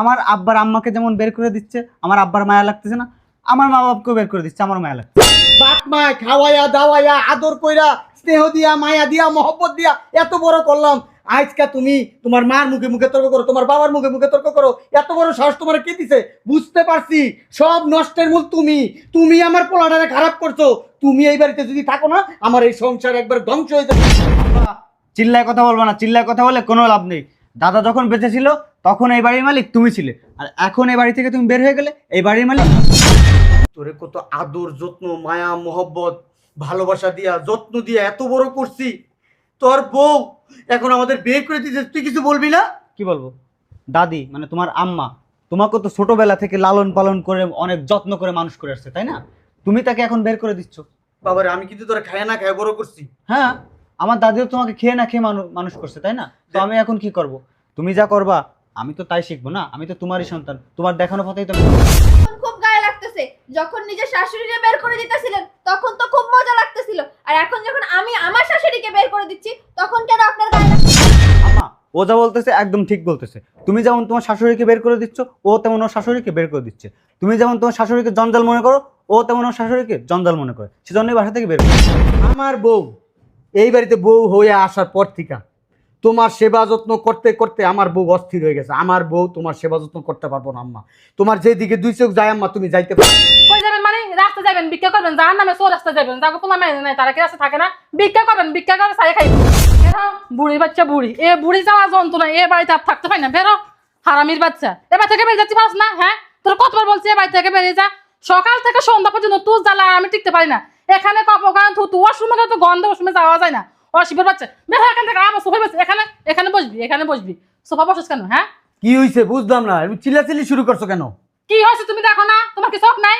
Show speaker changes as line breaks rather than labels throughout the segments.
আমার আব্বার আম্মাকে যেমন বের করে দিচ্ছে আমার আব্বার মায়া লাগতেছে না আমার মা বাবাকেও বের করে দিচ্ছে আমার মায়া লাগছে
বাপ মা খাওয়াইয়া দাওয়াইয়া আদর কইরা স্নেহ দিয়া মায়া দিয়া মহব্বত দিয়া এত বড় করলাম। আজকে তুমি তোমার মার মুখে মুখে তর্ক করো তোমার বাবার মুখে মুখে তর্ক করো এত বড় সাহস তোমার কে দিছে? বুঝতে পারছি সব নষ্টের মূল তুমি। তুমি আমার পোলাটারে খারাপ করছ। তুমি এই বাড়িতে যদি থাকো না আমার এই সংসার একবার ধ্বংস হয়ে যাবে।
চিল্লায় কথা বলব না চিল্লায় কথা বলে কোনো লাভ নেই। দাদা যখন বেঁচে ছিল তখন এই বাড়ির মালিক তুমি ছিলে। আর এখন এই বাড়ি থেকে তুমি বের হয়ে গেলে এই বাড়ির মালিক
তোরে কত আদর যত্ন মায়া মোহব্বত ভালোবাসা দিয়া যত্ন দিয়া এত বড় করছি। তোর বউ এখন আমাদের বিয়ে করে দিতে তুই কিছু বলবি না?
কি বলব? দাদি মানে তোমার আম্মা তোমাকে তো ছোটবেলা থেকে লালন পালন করে অনেক যত্ন করে মানুষ করে আসছে তাই না? তুমি তাকে এখন বের করে দিচ্ছ।
বাবারে আমি কিন্তু তোরা খায় না খায় বড় করছি।
হ্যাঁ আমার দাদিও তোমাকে খেয়ে না খেয়ে মানুষ করছে তাই না? তো আমি এখন কি করব? তুমি যা করবা আমি তো তাই শিখব না আমি তো তোমারই সন্তান। তোমার দেখানো পথেই তো আমি।
খুব গায়ে লাগতেছে। যখন নিজের শাশুড়িকে বের করে দিতেছিলেন তখন তো খুব মজা লাগতেছিল। আর এখন যখন আমি আমার শাশুড়িকে বের করে দিচ্ছি তখন কেন আপনার গায়ে লাগছে?
আম্মা ও যা বলতেছে একদম ঠিক বলতেছে। তুমি যেমন তোমার শাশুড়িকে বের করে দিচ্ছ ও তেমন ওর শাশুড়িকে বের করে দিচ্ছে। তুমি যেমন তোমার শাশুড়িকে জঞ্জাল মনে করো ও তেমন ওর শাশুড়িকে জঞ্জাল মনে করে। সেজন্যই বাসা থেকে বের করে
আমার বউ এই বাড়িতে বউ হয়ে আসার পর থেকে তোমার সেবা যত্ন করতে করতে আমার বউ অস্থির হয়ে গেছে। আমার বউ তোমার সেবা যত্ন করতে পারব না, আম্মা। তোমার যেদিকে দুই চোখ যায়, আম্মা, তুমি যাইতে পারো।
মানে? ভিক্ষা করবেন নামে নাই থাকে না? ভিক্ষা ভিক্ষা সাই বাচ্চা, বুড়ি। এ বুড়ি যাওয়া এ বাড়িতে আর থাকতে পারি না। বাচ্চা। এবার থেকে বেরিয়ে যাচ্ছি না হ্যাঁ? তোর বলছি থেকে বেরিয়ে যা। সকাল থেকে সন্ধ্যা পর্যন্ত তুই জ্বালা, আমি টিকতে পারি না। এখানে তু গন্ধ যাওয়া যায় না। অসিবের বাচ্চা। বেরো এখান থেকে আমার সোফা বসে। এখানে এখানে বসবি এখানে বসবি। সোফা বসিস কেন হ্যাঁ?
কি হয়েছে বুঝলাম না। তুমি চিল্লাচিল্লি শুরু করছ কেন?
কি হয়েছে তুমি দেখো না? তোমার কি শখ নাই?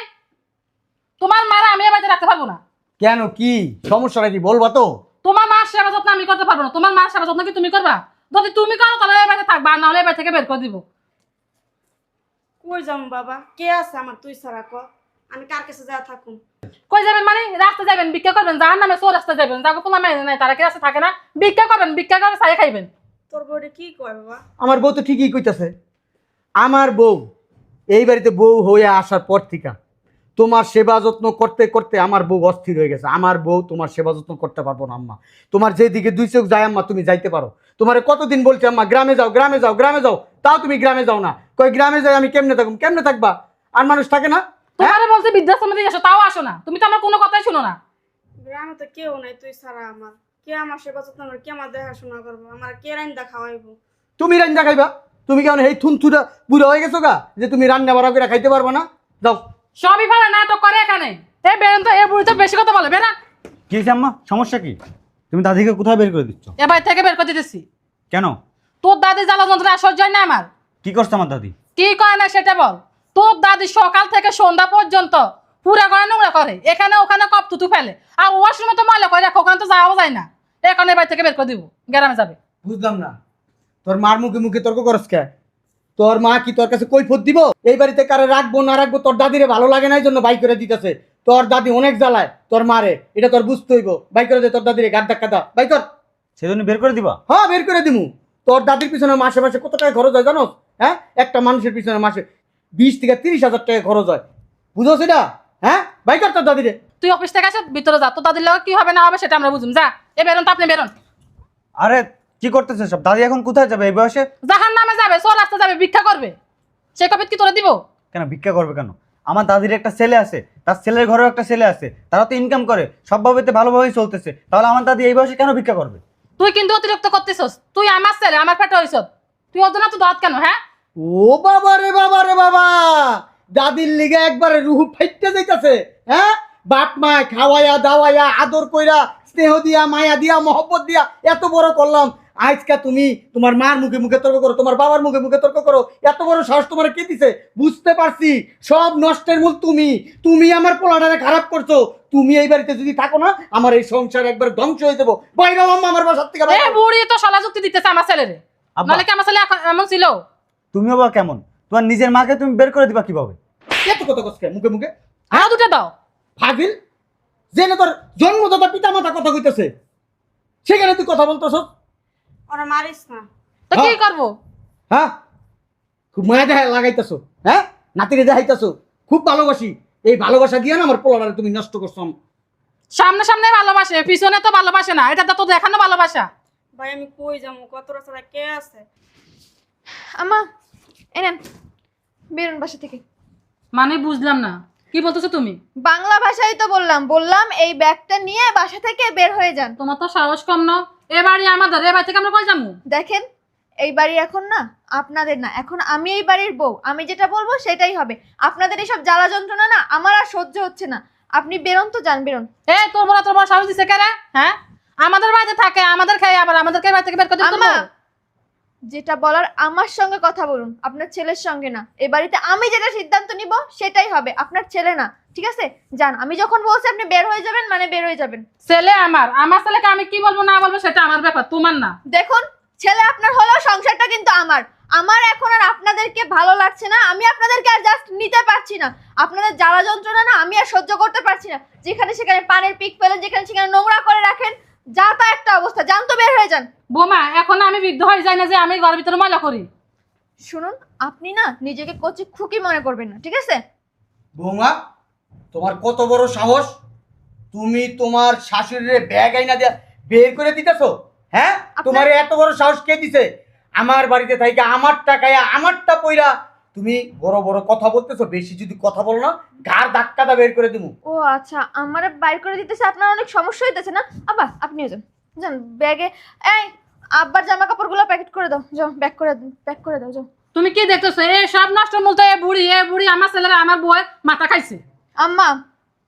তোমার মারা আমি এ বাড়িতে রাখতে পারব না।
কেন কি? সমস্যাটা কি? বলবা তো।
তোমার মার সেবা যত্ন আমি করতে পারব না। তোমার মার সেবা যত্ন কি তুমি করবা? যদি তুমি করো তাহলে এ বাড়িতে থাকবা আর নাহলে এ বাড়ি থেকে বের করে দিব।
কই যাম বাবা? কে আছে আমার? তুই ছাড়া ক আমি কার কাছে যা থাকুম?
কই যাবেন মানে? রাস্তা যাবেন ভিক্ষা করবেন যার নামে সো রাস্তা যাবেন। যাকে পোলা মেনে নাই তারা কি রাস্তা থাকে না? ভিক্ষা করবেন ভিক্ষা করে সাই খাইবেন।
তোর বউরে কি কয় বাবা?
আমার বউ তো ঠিকই কইতাছে। আমার বউ এই বাড়িতে বউ হয়ে আসার পর থেকে। তোমার সেবা যত্ন করতে করতে আমার বউ অস্থির হয়ে গেছে। আমার বউ তোমার সেবা যত্ন করতে পারব না আম্মা। তোমার যেদিকে দুই চোখ যায় আম্মা তুমি যাইতে পারো। তোমার কতদিন বলছি আম্মা গ্রামে যাও গ্রামে যাও গ্রামে যাও। তাও তুমি গ্রামে যাও না। কই গ্রামে যাই আমি কেমনে থাকুম? কেমনে থাকবা? আর মানুষ থাকে না?
তোমারে বলছে বৃদ্ধাশ্রমে দিয়ে আসো তাও আসো না। তুমি তো আমার কোনো কথাই শুনো না।
গ্রামে তো কেউ নাই তুই ছাড়া আমার। কে আমার সেবা যত্ন করবে কে আমার দেখাশোনা করব? আমার কে রান্দা খাওয়াইবো?
তুমি রান্না খাইবা? তুমি কেমন এই থুনথুরা বুড়ো হয়ে গেছো গা যে তুমি রান্না বাড়া করে খাইতে পারবা না? যাও।
সবই ভালো তো করে এখানে। এ বেরেন তো এ বুড়ি তো বেশি কথা বলে বেরা।
কি হয়েছে আম্মা? সমস্যা কি? তুমি দাদিকে কোথায় বের করে দিচ্ছ?
এ বাড়ি থেকে বের করে দিতেছি।
কেন?
তোর দাদি জ্বালা যন্ত্রণা সহ্য হয় না আমার?
কি করছে আমার দাদি?
কি করে না সেটা বল। তোর দাদি সকাল থেকে সন্ধ্যা পর্যন্ত পুরা করে নোংরা করে। এখানে ওখানে কপ তুতু ফেলে। আর ওয়াশরুমে তো ময়লা করে রাখো ওখানে তো যাওয়া যায় না। এখানে বাড়ি থেকে বের করে দিব গ্রামে যাবে।
বুঝলাম না। তোর মার মুখে মুখে তর্ক করস কে? তোর মা কি তোর কাছে কৈফত দিব? এই বাড়িতে কারে রাখব না রাখব তোর দাদিরে ভালো লাগে না এই জন্য বাই করে দিতেছে। তোর দাদি অনেক জ্বালায় তোর মারে। এটা তোর বুঝতে হইব। বাই করে দে তোর দাদিরে গাদ ধাক্কা দা বাই কর।
সেজন্য বের করে দিবা?
হ্যাঁ বের করে দিমু। তোর দাদির পিছনে মাসে মাসে কত টাকা খরচ হয় জানো হ্যাঁ? একটা মানুষের পিছনে মাসে বিশ থেকে তিরিশ হাজার টাকা খরচ হয়। বুঝো সেটা হ্যাঁ? বাই কর তোর দাদিরে।
তুই অফিস থেকে আসে ভিতরে যা। তোর দাদির লোক কি হবে না হবে সেটা আমরা বুঝুম। যা। এ বেরোন তো আপনি বেরোন।
আরে কি করতেছে সব? দাদি এখন কোথায় যাবে? এই বয়সে?
জাহান নামে যাবে সো রাস্তা যাবে ভিক্ষা করবে। সে কবে কি তোরা দিব?
কেন ভিক্ষা করবে কেন? আমার দাদির একটা ছেলে আছে তার ছেলের ঘরেও একটা ছেলে আছে তারা তো ইনকাম করে সবভাবে ভালোভাবেই চলতেছে। তাহলে আমার দাদি এই বয়সে কেন ভিক্ষা করবে?
তুই কিন্তু অতিরিক্ত করতেছস। তুই আমার ছেলে আমার পেটে হইছ তুই ওর জন্য তো দাঁত কেন হ্যাঁ?
ও বাবা রে বাবা রে বাবা! দাদির লিগে একবারে রুহু ফাইটতে যাইতাছে হ্যাঁ? বাপ মা খাওয়াইয়া দাওয়াইয়া আদর কইরা স্নেহ দিয়া মায়া দিয়া মহব্বত দিয়া এত বড় করলাম। আজকে তুমি তোমার মার মুখে মুখে তর্ক করো তোমার বাবার মুখে মুখে তর্ক করো এত বড় সাহস তোমার কে দিছে? বুঝতে পারছি সব নষ্টের মূল তুমি। তুমি আমার পোলাটারে খারাপ করছ। তুমি এই বাড়িতে যদি থাকো না আমার এই সংসার একবার ধ্বংস হয়ে যাব। বাইরে আমার বাসার থেকে
বুড়ি তো সলা যুক্তি দিতেছে আমার ছেলেরে।
আব্বা।
নাহলে কি আমার ছেলে এমন ছিল?
তুমিও বা কেমন? তোমার নিজের মাকে তুমি বের করে দিবা কীভাবে?
এত কথা কসকে মুখে মুখে?
আরও দুটো দাও।
ফাজিল? জেনে তোর জন্মদাতা পিতা মাতা কথা কইতেছে। সেখানে তুই কথা বলতেছ
ওরা মারিস না।
তো কি
হ্যাঁ।
করব?
হ্যাঁ? খুব মায়া দেখা লাগাইতেছো হ্যাঁ? নাতিরে দেখাইতেছো খুব ভালোবাসি। এই ভালোবাসা দিয়ে না আমার পোলারে তুমি নষ্ট করছ
সামনে সামনে ভালোবাসে পিছনে তো ভালোবাসে না এটা তো দেখানো ভালোবাসা।
ভাই আমি কই যাব? ছাড়া কে আছে?
আমা এনেন বেরোন বাসা থেকে।
মানে বুঝলাম না। কি বলতেছো তুমি?
বাংলা ভাষায় তো বললাম। বললাম এই ব্যাগটা নিয়ে বাসা থেকে বের হয়ে যান।
তোমার তো সাহস কম না। এ বাড়ি আমাদের এ বাড়ি থেকে আমরা কই যাব
দেখেন এই বাড়ি এখন না আপনাদের না। এখন আমি এই বাড়ির বউ। আমি যেটা বলব সেটাই হবে। আপনাদের এইসব জ্বালা যন্ত্রণা না আমার আর সহ্য হচ্ছে না। আপনি বেরোন তো যান বেরোন।
এ তোর বড় তোর বড় সাহস দিছে কেন হ্যাঁ? আমাদের বাড়িতে থাকে আমাদের খেয়ে আবার আমাদেরকে বাড়ি থেকে বের করে দিতে
আম্মা যেটা বলার আমার সঙ্গে কথা বলুন আপনার ছেলের সঙ্গে না। এই বাড়িতে আমি যেটা সিদ্ধান্ত নিব সেটাই হবে আপনার ছেলে না ঠিক আছে? যান আমি যখন বলছি আপনি বের হয়ে যাবেন মানে বের হয়ে যাবেন।
ছেলে আমার আমার ছেলেকে আমি কি বলব না বলব সেটা আমার ব্যাপার তোমার না।
দেখুন ছেলে আপনার হলেও সংসারটা কিন্তু আমার। আমার এখন আর আপনাদেরকে ভালো লাগছে না আমি আপনাদেরকে আর জাস্ট নিতে পারছি না। আপনাদের জ্বালা যন্ত্রণা না আমি আর সহ্য করতে পারছি না। যেখানে সেখানে পানের পিক ফেলেন যেখানে সেখানে নোংরা করে রাখেন যা তা একটা অবস্থা যান তো বের হয়ে যান।
বোমা এখন আমি বৃদ্ধ হয়ে যাই না যে আমি ঘরের ভিতরে মজা করি।
শুনুন আপনি না নিজেকে কচি খুকি মনে করবেন না ঠিক আছে?
বৌমা তোমার কত বড় সাহস? তুমি তোমার শাশুড়ির ব্যাগ আইনা দিয়া বের করে দিতেছো হ্যাঁ? তোমার এত বড় সাহস কে দিছে? আমার বাড়িতে থাইকে আমার টাকায় আমারটা পইরা তুমি বড় বড় কথা বলতেছো বেশি যদি কথা বলো না ঘাড় ধাক্কাটা বের করে দিমু।
ও আচ্ছা আমার বাইর করে দিতেছে আপনার অনেক সমস্যা হইতেছে না? আব্বা আপনিও যান যান ব্যাগে এই আব্বার জামা কাপড়গুলো প্যাকেট করে দাও যাও ব্যাগ করে প্যাক করে দাও যাও।
তুমি কি দেখতেছো? এ সব নষ্ট মূলত এ বুড়ি এ বুড়ি আমার ছেলেরা আমার বউয়ের মাথা খাইছে।
আম্মা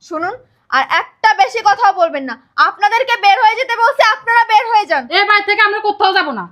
শুনুন আর একটা বেশি কথা বলবেন না। আপনাদেরকে বের হয়ে যেতে বলছে আপনারা বের হয়ে যান।
এ বাড়ি থেকে আমরা কোথাও যাব না।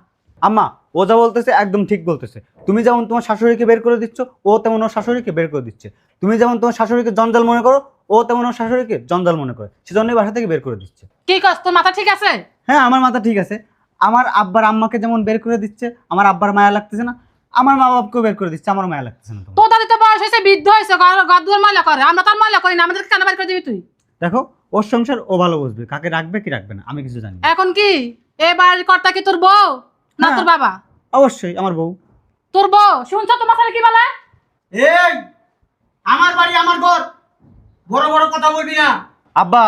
আম্মা ও যা বলতেছে একদম ঠিক বলতেছে। তুমি যেমন তোমার শাশুড়িকে বের করে দিচ্ছ ও তেমন ওর শাশুড়িকে বের করে দিচ্ছে। তুমি যেমন তোমার শাশুড়িকে জঞ্জাল মনে করো ও তেমন ওর শাশুড়িকে জঞ্জাল মনে করে। সেজন্যই বাসা থেকে বের করে দিচ্ছে।
কি কস তোর মাথা ঠিক আছে?
হ্যাঁ আমার মাথা ঠিক আছে। আমার আব্বার আম্মাকে যেমন বের করে দিচ্ছে আমার আব্বার মায়া লাগতেছে না আমার মা বাবাকেও বের করে দিচ্ছে আমার মায়া লাগতেছে না।
তোর দাদি তো বয়স হয়েছে বৃদ্ধ হয়েছে ঘর ঘর দুয়ার ময়লা করে। আমরা তার ময়লা করি না আমাদেরকে কেন বের করে দিবি তুই?
দেখো ওর সংসার ও ভালো বুঝবে কাকে রাখবে কি রাখবে না আমি কিছু জানি।
এখন কি? এ বাড়ির কর্তা কি তোর বউ? না
হ্যাঁ।
তোর বাবা?
অবশ্যই আমার বউ।
তোর বউ? শুনছো তোমার ছেলে কি বলে?
এই আমার বাড়ি আমার ঘর। বড় বড় কথা বলবি না।
আব্বা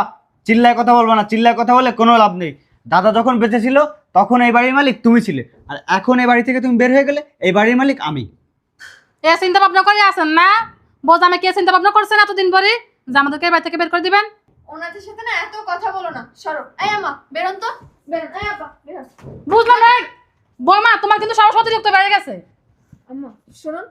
চিল্লায় কথা বলব না চিল্লায় কথা বলে কোনো লাভ নেই। দাদা যখন বেঁচে ছিল তখন এই বাড়ির মালিক তুমি ছিলে। আর এখন এই বাড়ি থেকে তুমি বের হয়ে গেলে এই বাড়ির মালিক আমি।
এ চিন্তা ভাবনা করে আছেন না? বোঝ আমি কে চিন্তা ভাবনা করছেন এতদিন পরে যে আমাদেরকে এই বাড়ি থেকে বের করে দিবেন?
ওনাদের সাথে না এত কথা বলো না। সরো। এই আম্মা বেরোন তো। বেরোন। এই আব্বা বেরোন।
বুঝলাম না। বৌমা তোমার কিন্তু সাহস অতিরিক্ত বেড়ে গেছে।
আম্মা শুনুন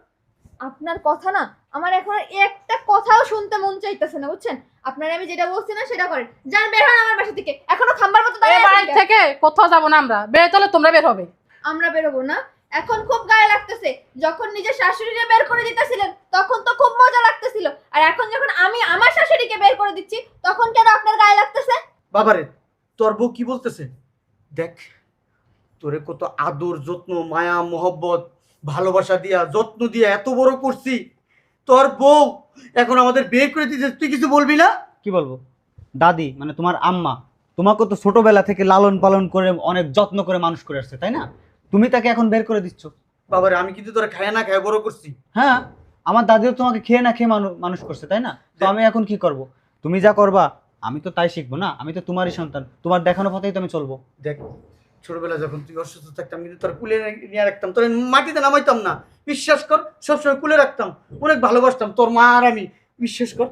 আপনার কথা না আমার এখন একটা কথাও শুনতে মন চাইতেছে না বুঝছেন? আপনার আমি যেটা বলছি না সেটা করেন। যান বের হন আমার বাসা থেকে। এখনও খাম্বার মতো দাঁড়িয়ে আছেন
বাড়ি থেকে কোথাও যাব না আমরা। বের হলে তোমরা বের হবে।
আমরা বেরোবো না। এখন খুব গায়ে লাগতেছে। যখন নিজের শাশুড়িকে বের করে দিতেছিলেন তখন তো খুব মজা লাগতেছিল। আর এখন যখন আমি আমার শাশুড়িকে বের করে দিচ্ছি তখন কেন আপনার গায়ে লাগতেছে?
বাবারে তোর বউ কি বলতেছে? দেখ তোরে কত আদর যত্ন মায়া মোহব্বত ভালোবাসা দিয়া যত্ন দিয়া এত বড় করছি। তোর বউ এখন আমাদের বের করে দিতে তুই কিছু বলবি না?
কি বলব? দাদি মানে তোমার আম্মা তোমাকে তো ছোটবেলা থেকে লালন পালন করে অনেক যত্ন করে মানুষ করে আসছে তাই না? তুমি তাকে এখন বের করে দিচ্ছ।
বাবারে আমি কিন্তু তোরা খায় না খায় বড় করছি।
হ্যাঁ আমার দাদিও তোমাকে খেয়ে না খেয়ে মানুষ করছে তাই না? তো আমি এখন কি করব? তুমি যা করবা আমি তো তাই শিখব না? আমি তো তোমারই সন্তান তোমার দেখানো পথেই তো আমি চলবো।
দেখ ছোটবেলা যখন তুই অসুস্থ থাকতাম কিন্তু তোর কুলে নিয়ে রাখতাম। তোর মাটিতে নামাইতাম না। বিশ্বাস কর সবসময় কুলে রাখতাম। অনেক ভালোবাসতাম। তোর মা আর আমি বিশ্বাস কর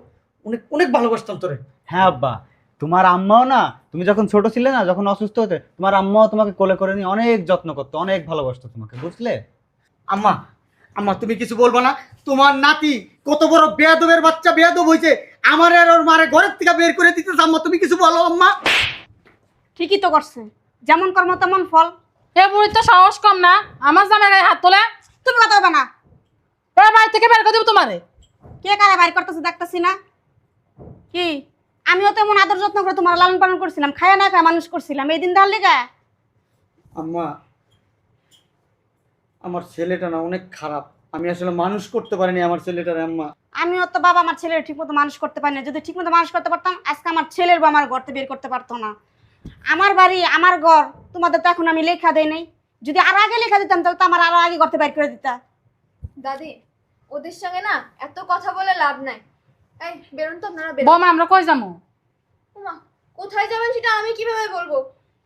অনেক অনেক ভালোবাসতাম তোরে।
হ্যাঁ আব্বা তোমার আম্মাও না তুমি যখন ছোট ছিলে না যখন অসুস্থ হতে তোমার আম্মাও তোমাকে কোলে করে নিয়ে অনেক যত্ন করতো অনেক ভালোবাসতো তোমাকে বুঝলে?
আম্মা আম্মা তুমি কিছু বলব না। তোমার নাতি কত বড় বেয়াদবের বাচ্চা বেয়াদব হয়েছে আমার আর ওর মারে ঘরের থেকে বের করে দিতেছে আম্মা তুমি কিছু বলো আম্মা।
ঠিকই তো করছে। যেমন কর্ম তেমন ফল।
এ বুড়ির তো সাহস কম না আমার জামাই গায়ে হাত তোলে।
তুমি কথা হবে না।
এ বাড়ি থেকে বের করে দিব তোমারে।
কে কারা বাইর করতেছে দেখতেছি না। কি? আমিও তো এমন আদর যত্ন করে তোমার লালন পালন করছিলাম খায়া না খায় মানুষ করছিলাম। এই দিন তাহলে লিগা?
আম্মা আমার ছেলেটা না অনেক খারাপ। আমি আসলে মানুষ করতে পারিনি আমার ছেলেটার আম্মা।
আমিও তো বাবা আমার ছেলের ঠিকমতো মানুষ করতে পারি না যদি ঠিকমতো মানুষ করতে পারতাম আজকে আমার ছেলের বা আমার ঘরতে বের করতে পারতো না। আমার বাড়ি আমার ঘর তোমাদের তো এখন আমি লেখা দেই নাই। যদি আরও আগে লেখা দিতাম তাহলে তো আমার আরও আগে ঘরতে বের করে দিতা।
দাদি ওদের সঙ্গে না এত কথা বলে লাভ নাই। এই বেরোন তো আপনারা বেরোন।
বৌমা আমরা কই যাব?
উমা কোথায় যাবেন সেটা আমি কীভাবে বলব?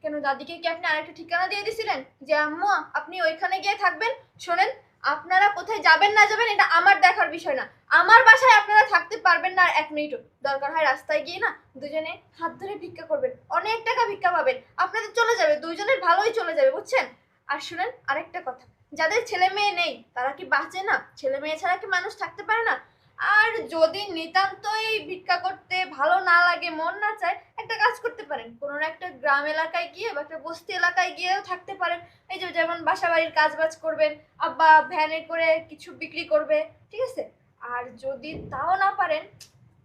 কেন দাদিকে কি আপনি আরেকটা ঠিকানা দিয়ে দিছিলেন? যে আম্মু আপনি ওইখানে গিয়ে থাকবেন শোনেন আপনারা কোথায় যাবেন না যাবেন, এটা আমার দেখার বিষয় না। আমার বাসায় আপনারা থাকতে পারবেন না এক মিনিটও। দরকার হয় রাস্তায় গিয়ে না দুজনে হাত ধরে ভিক্ষা করবেন। অনেক টাকা ভিক্ষা পাবেন। আপনাদের চলে যাবে, দুজনের ভালোই চলে যাবে, বুঝছেন? আর শুনেন আরেকটা কথা, যাদের ছেলে মেয়ে নেই, তারা কি বাঁচে না? ছেলে মেয়ে ছাড়া কি মানুষ থাকতে পারে না? আর যদি নিতান্তই ভিক্ষা করতে ভালো না লাগে, মন না চায়, একটা কাজ করতে পারেন। কোনো না একটা গ্রাম এলাকায় গিয়ে বা একটা বস্তি এলাকায় গিয়েও থাকতে পারেন। এই যে যেমন বাসা বাড়ির কাজ বাজ করবেন, আব্বা ভ্যানে করে কিছু বিক্রি করবে, ঠিক আছে? আর যদি তাও না পারেন,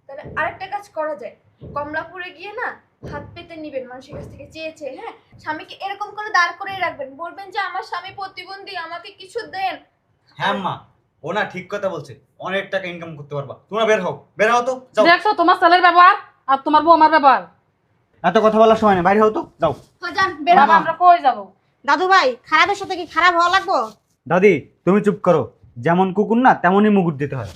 তাহলে আরেকটা কাজ করা যায়। কমলাপুরে গিয়ে না, হাত পেতে নিবেন মানুষের কাছ থেকে চেয়ে চেয়ে হ্যাঁ? স্বামীকে এরকম করে দাঁড় করে রাখবেন। বলবেন যে, আমার স্বামী প্রতিবন্ধী, আমাকে কিছু দেন।
হ্যাঁ মা। ও না ঠিক কথা বলছে। অনেক টাকা ইনকাম করতে পারবা। তোমরা বের হও বের হও তো যাও।
দেখছ তোমার ছেলের ব্যবহার আর তোমার বৌমার ব্যবহার।
এত কথা বলার সময় নেই বাইরে হও তো যাও।
যান বেরো
বাবা আমরা কই যাব?
দাদু ভাই খারাপের সাথে কি খারাপ হওয়া লাগবো?
দাদি তুমি চুপ করো। যেমন কুকুর না তেমনই মুগুর দিতে হয়।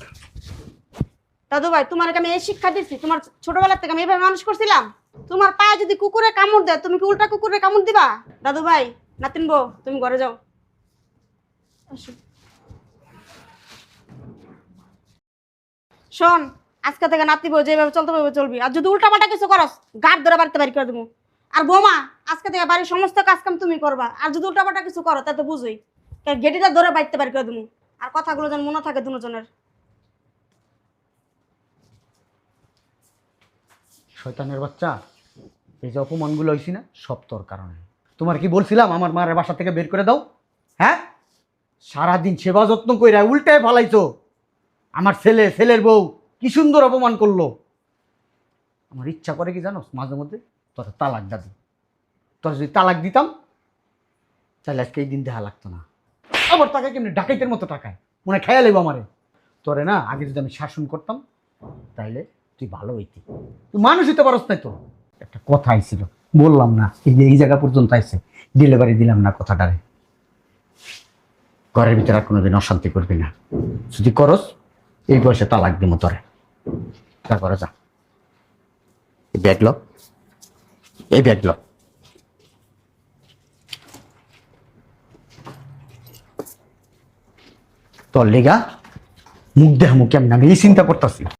দাদু ভাই তোমার আমি এই শিক্ষা দিচ্ছি তোমার ছোটবেলা থেকে আমি এভাবে মানুষ করছিলাম। তোমার পায়ে যদি কুকুরে কামড় দেয় তুমি কি উল্টা কুকুরে কামড় দিবা? দাদু ভাই নাতিন বউ তুমি ঘরে যাও। আসো। শোন, আজকে থেকে নাতি বউ যেভাবে চলতে পারবে চলবি। আর যদি উল্টাপাল্টা কিছু করস গাড় ধরে বাড়িতে বাড়ি করে দেবো আর বোমা, আজকে থেকে বাড়ির সমস্ত কাজ কাম তুমি করবা। আর যদি উল্টাপাল্টা কিছু করো তা তো বুঝোই। গেটিটা ধরে বাড়িতে বাড়ি করে দেবো আর কথাগুলো যেন মনে থাকে দুজনের।
শয়তানের বাচ্চা, এই যে অপমানগুলো হয়েছি না, সব তোর কারণে। তোমার কি বলছিলাম, আমার মায়ের বাসা থেকে বের করে দাও? হ্যাঁ? সারাদিন সেবা যত্ন কইরা উল্টায় ফালাইছো। আমার ছেলে, ছেলের বউ কি সুন্দর অপমান করল। আমার ইচ্ছা করে কি জানো মাঝে মধ্যে তোর তালাক দাদি তোর যদি তালাক দিতাম, তাহলে আজকে এই দিন দেখা লাগতো না। আবার টাকা কেমনি ডাকাইতের মতো টাকায়? মনে খেয়াল লাগবো আমারে। তোরে না, আগে যদি আমি শাসন করতাম, তাইলে তুই ভালো হইতি। তুই মানুষ হইতে পারস নাই তো। একটা কথা আইছিল, বললাম না, এই যে এই জায়গা পর্যন্ত আইছে ডেলিভারি দিলাম না কথাটারে। ঘরের ভিতরে আর কোনোদিন অশান্তি করবি না। যদি করস এই বয়সে তালাক দিব তোরে। তা করে যা। এই ব্যাগ এই ব্যাগ তোর লেগা মুখ দেহ মুখ কেমন? আমি এই চিন্তা করতেছি।